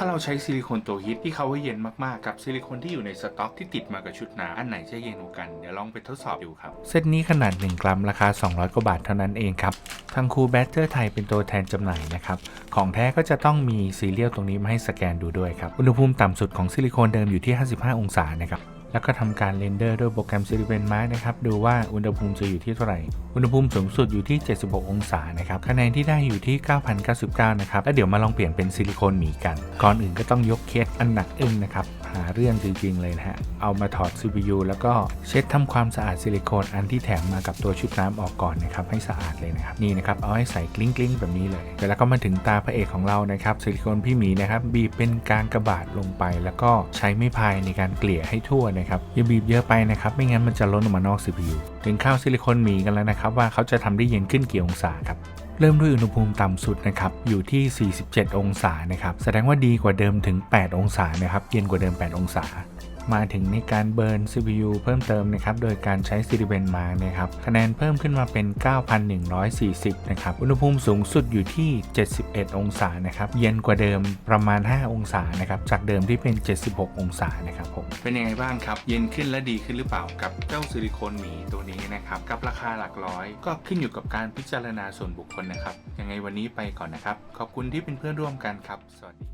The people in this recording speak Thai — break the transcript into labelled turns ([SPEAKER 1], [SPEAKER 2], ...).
[SPEAKER 1] ถ้าเราใช้ซิลิโคนตัวฮิตที่เขาให้เย็นมากๆกับซิลิโคนที่อยู่ในสต็อกที่ติดมากับชุดหนาอันไหนจะเย็นกว่ากันเดี๋ยวลองไปทดสอบดูครับ เซตนี้ขนาด 1 กรัมราคา 200 กว่าบาทเท่านั้นเองครับ ทางคูแบตเตอร์ไทยเป็นตัวแทนจำหน่ายนะครับ ของแท้ก็จะต้องมีซีเรียลตรงนี้มาให้สแกนดูด้วยครับ อุณหภูมิต่ำสุดของซิลิโคนเดิมอยู่ที่ 55 องศานะครับ แล้วก็ทำการเรนเดอร์ด้วยโปรแกรม s ิ l ิเ n นมานะครับ ดูว่าอุณหภูมิจะอยู่ที่เท่าไหร่ อุณหภูมิสูงสุดอยู่ที่ 76 องศานะครับ คะแนนที่ได้อยู่ที่ 9,099 นะครับ แล้วเดี๋ยวมาลองเปลี่ยนเป็นซิลิโคนหมีกัน ก่อนอื่นก็ต้องยกเคสอันหนักอึ้งนะครับ หาเรื่องจริงๆเลยนะฮะ เอามาถอด CPU แล้วก็เช็ดทำความสะอาดซิลิโคนอันที่แถมมากับตัวชุดน้ำออกก่อนนะครับ ให้สะอาดเลยนะครับ นี่นะครับ เอาให้ใส่กลิ้งกลิ้งๆแบบนี้เลยแล้วก็มาถึงตาพระเอกของเรานะครับ ซิลิโคนพี่หมีนะครับ บีบเป็นกลางกระบาดลงไป แล้วก็ใช้ไม้พายในการเกลี่ยให้ทั่วนะครับอย่าบีบเยอะไปนะครับไม่งั้นมันจะล้นออกมานอก CPU ถึงข้าวซิลิคอนหมีกันแล้วนะครับว่าเขาจะทำได้เย็นขึ้นกี่องศาครับเริ่มด้วยอุณหภูมิต่ำสุดนะครับอยู่ที่ 47 องศานะครับแสดงว่าดีกว่าเดิมถึง 8 องศานะครับเย็นกว่าเดิม 8 องศา มาถึงในการเบิร์น CPU เพิ่มเติมนะครับ โดยการใช้ c i r i b e n มานะครับ คะแนนเพิ่มขึ้นมาเป็น 9,140 นะครับ อุณหภูมิสูงสุดอยู่ที่ 71 องศานะครับ เย็นกว่าเดิมประมาณ 5 องศานะครับ จากเดิมที่เป็น 76 องศานะครับผม เป็นยังไงบ้างครับ เย็นขึ้นและดีขึ้นหรือเปล่ากับเจ้าซิลิโคนหมีตัวนี้นะครับ กับราคาหลักร้อย ก็ขึ้นอยู่กับการพิจารณาส่วนบุคคลนะครับ ยังไงวันนี้ไปก่อนนะครับ ขอบคุณที่เป็นเพื่อนร่วมกันครับ สวัสดี